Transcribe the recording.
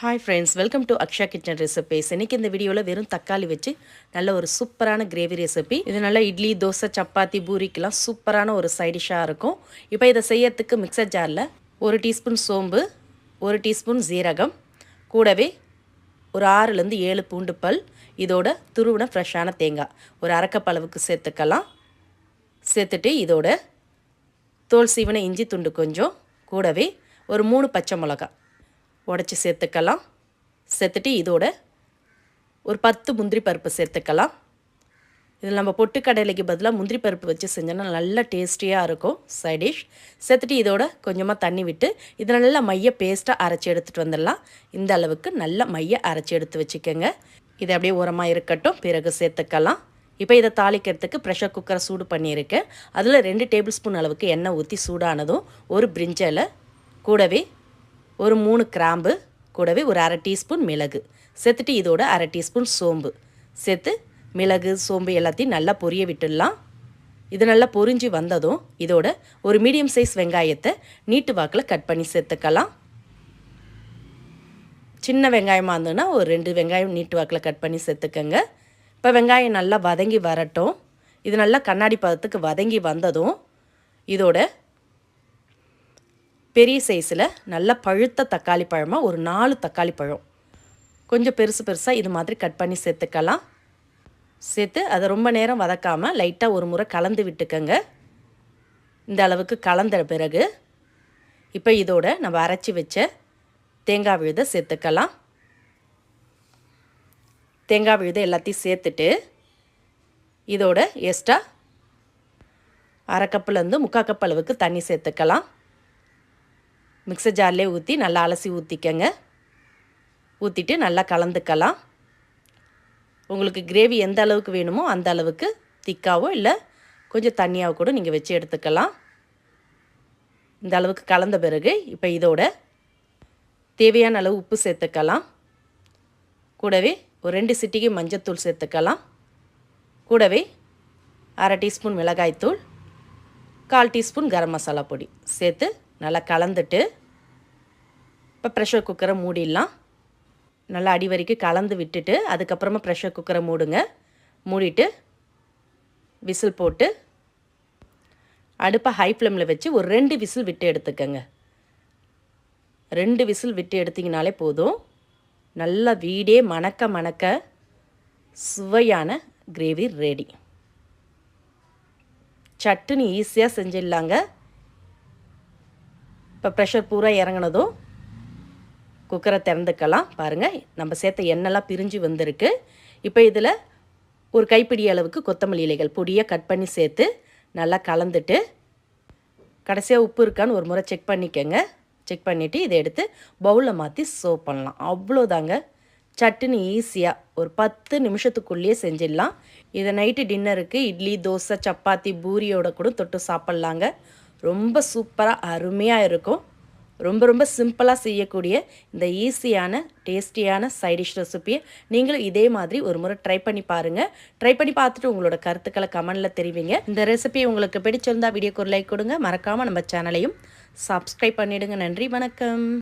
Hi friends welcome to Aksha kitchen recipes இன்றைக்கி இந்த வீடியோவில் வெறும் தக்காளி வச்சு நல்ல ஒரு சூப்பரான கிரேவி ரெசிபி இது நல்லா இட்லி தோசை சப்பாத்தி பூரிக்கெலாம் சூப்பரான ஒரு சைடிஷாக இருக்கும். இப்போ இதை செய்யறதுக்கு மிக்சர் ஜாரில் ஒரு டீஸ்பூன் சோம்பு ஒரு டீஸ்பூன் ஜீரகம் கூடவே ஒரு ஆறுலேருந்து ஏழு பூண்டு பல் இதோட துருவின ஃப்ரெஷ்ஷான தேங்காய். ஒரு அரக்கப்பளவுக்கு சேர்த்துக்கலாம். சேர்த்துட்டு இதோட தோல் சீவன இஞ்சி துண்டு கொஞ்சம் கூடவே ஒரு மூணு பச்சை மிளகாய். உடச்சி சேர்த்துக்கலாம். சேர்த்துட்டு இதோட ஒரு பத்து முந்திரி பருப்பு சேர்த்துக்கலாம். இதில் நம்ம பொட்டுக்கடலைக்கு பதிலாக முந்திரி பருப்பு வச்சு செஞ்சோன்னா நல்ல டேஸ்டியாக இருக்கும் சைடிஷ் சேர்த்துட்டு இதோட கொஞ்சமாக தண்ணி விட்டு இதை நல்லா மைய பேஸ்ட்டாக அரைச்சி எடுத்துகிட்டு வந்துடலாம். இந்த அளவுக்கு நல்ல மைய அரைச்சி எடுத்து வச்சுக்கோங்க. இது அப்படியே உரமாக இருக்கட்டும் பிறகு சேர்த்துக்கலாம். இப்போ இதை தாளிக்கிறதுக்கு ப்ரெஷர் குக்கரை சூடு பண்ணியிருக்கேன். அதில் ரெண்டு டேபிள் ஸ்பூன் அளவுக்கு எண்ணெய் ஊற்றி சூடானதும் ஒரு பிரிஞ்சலை கூடவே ஒரு மூணு கிராம்பு கூடவே ஒரு அரை டீஸ்பூன் மிளகு. சேர்த்துட்டு இதோட அரை டீஸ்பூன் சோம்பு. சேர்த்து மிளகு சோம்பு எல்லாத்தையும் நல்லா பொரிய விட்டுடலாம். இது நல்லா பொரிஞ்சு வந்ததும் இதோட ஒரு மீடியம் சைஸ் வெங்காயத்தை நீட்டு வாக்கில் கட் பண்ணி சேர்த்துக்கலாம். சின்ன வெங்காயமாக இருந்ததுன்னா ஒரு ரெண்டு வெங்காயம் நீட்டு வாக்கில் கட் பண்ணி சேர்த்துக்கங்க. இப்போ வெங்காயம் நல்லா வதங்கி வரட்டும். இது நல்லா கண்ணாடி பதத்துக்கு வதங்கி வந்ததும் இதோட பெரிய சைஸில் நல்ல பழுத்த தக்காளி பழமாக ஒரு நாலு தக்காளி பழம். கொஞ்சம் பெருசு பெருசாக இது மாதிரி கட் பண்ணி சேர்த்துக்கலாம். சேர்த்து அதை ரொம்ப நேரம் வதக்காமல் லைட்டாக ஒரு முறை கலந்து விட்டுக்கங்க. இந்த அளவுக்கு கலந்த பிறகு இப்போ இதோட நம்ம அரைச்சி வச்ச தேங்காய் விழுதை சேர்த்துக்கலாம். தேங்காய் விழுதை எல்லாத்தையும் சேர்த்துட்டு இதோட எக்ஸ்ட்ரா அரை கப்புலேருந்து முக்கால் கப் அளவுக்கு தண்ணி சேர்த்துக்கலாம். மிக்சர் ஜார்லேயே ஊற்றி நல்லா அலசி ஊற்றிக்கங்க ஊற்றிட்டு நல்லா கலந்துக்கலாம். உங்களுக்கு கிரேவி எந்த அளவுக்கு வேணுமோ அந்த அளவுக்கு திக்காவோ இல்லை கொஞ்சம் தண்ணியாக கூட நீங்கள் வச்சு எடுத்துக்கலாம். இந்த அளவுக்கு கலந்த பிறகு இப்போ இதோட தேவையான அளவு உப்பு சேர்த்துக்கலாம். கூடவே ஒரு ரெண்டு சிட்டிக்கு மஞ்சத்தூள் சேர்த்துக்கலாம். கூடவே அரை டீஸ்பூன் மிளகாய்த்தூள் கால் டீஸ்பூன் கரம் மசாலா பொடி சேர்த்து நல்லா கலந்துட்டு இப்போ ப்ரெஷர் குக்கரை மூடிடலாம். நல்லா அடி வரைக்கும் கலந்து விட்டுட்டு அதுக்கப்புறமா ப்ரெஷர் குக்கரை மூடுங்க. மூடிட்டு விசில் போட்டு அடுப்பை ஹை ஃப்ளேமில் வச்சு ஒரு ரெண்டு விசில் விட்டு எடுத்துக்கங்க. ரெண்டு விசில் விட்டு எடுத்திங்கனாலே போதும். நல்லா வீடே மணக்க மணக்க சுவையான கிரேவி ரெடி சட்டுன்னு ஈஸியாக செஞ்சிடலாங்க. இப்போ ப்ரெஷர் பூரா இறங்கினதும் குக்கரை திறந்துக்கலாம். பாருங்கள் நம்ம சேர்த்த எண்ணெய்லாம் பிரிஞ்சு வந்திருக்கு. இப்போ இதில் ஒரு கைப்பிடி அளவுக்கு கொத்தமல்லி இலைகள் பொடியாக கட் பண்ணி சேர்த்து நல்லா கலந்துட்டு கடைசியாக உப்பு இருக்கான்னு ஒரு முறை செக் பண்ணிக்கோங்க. செக் பண்ணிவிட்டு இதை எடுத்து பவுலில் மாற்றி சர்வ் பண்ணலாம். அவ்வளோதாங்க. சட்டுன்னு ஈஸியாக ஒரு பத்து நிமிஷத்துக்குள்ளேயே செஞ்சிடலாம். இதை நைட்டு டின்னருக்கு இட்லி தோசை சப்பாத்தி பூரியோட கூட தொட்டு சாப்பிட்லாங்க. ரொம்ப சூப்பராக அருமையாக இருக்கும். ரொம்ப ரொம்ப சிம்பிளாக செய்யக்கூடிய இந்த ஈஸியான டேஸ்டியான சைடிஷ் ரெசிப்பியை நீங்களும் இதே மாதிரி ஒரு முறை ட்ரை பண்ணி பாருங்கள் ட்ரை பண்ணி பார்த்துட்டு உங்களோட கருத்துக்களை கமெண்டில் தெரிவிங்க. இந்த ரெசிபி உங்களுக்கு பிடிச்சிருந்தா வீடியோக்கு ஒரு லைக் கொடுங்க. மறக்காமல் நம்ம சேனலையும் சப்ஸ்கிரைப் பண்ணிவிடுங்க நன்றி வணக்கம்.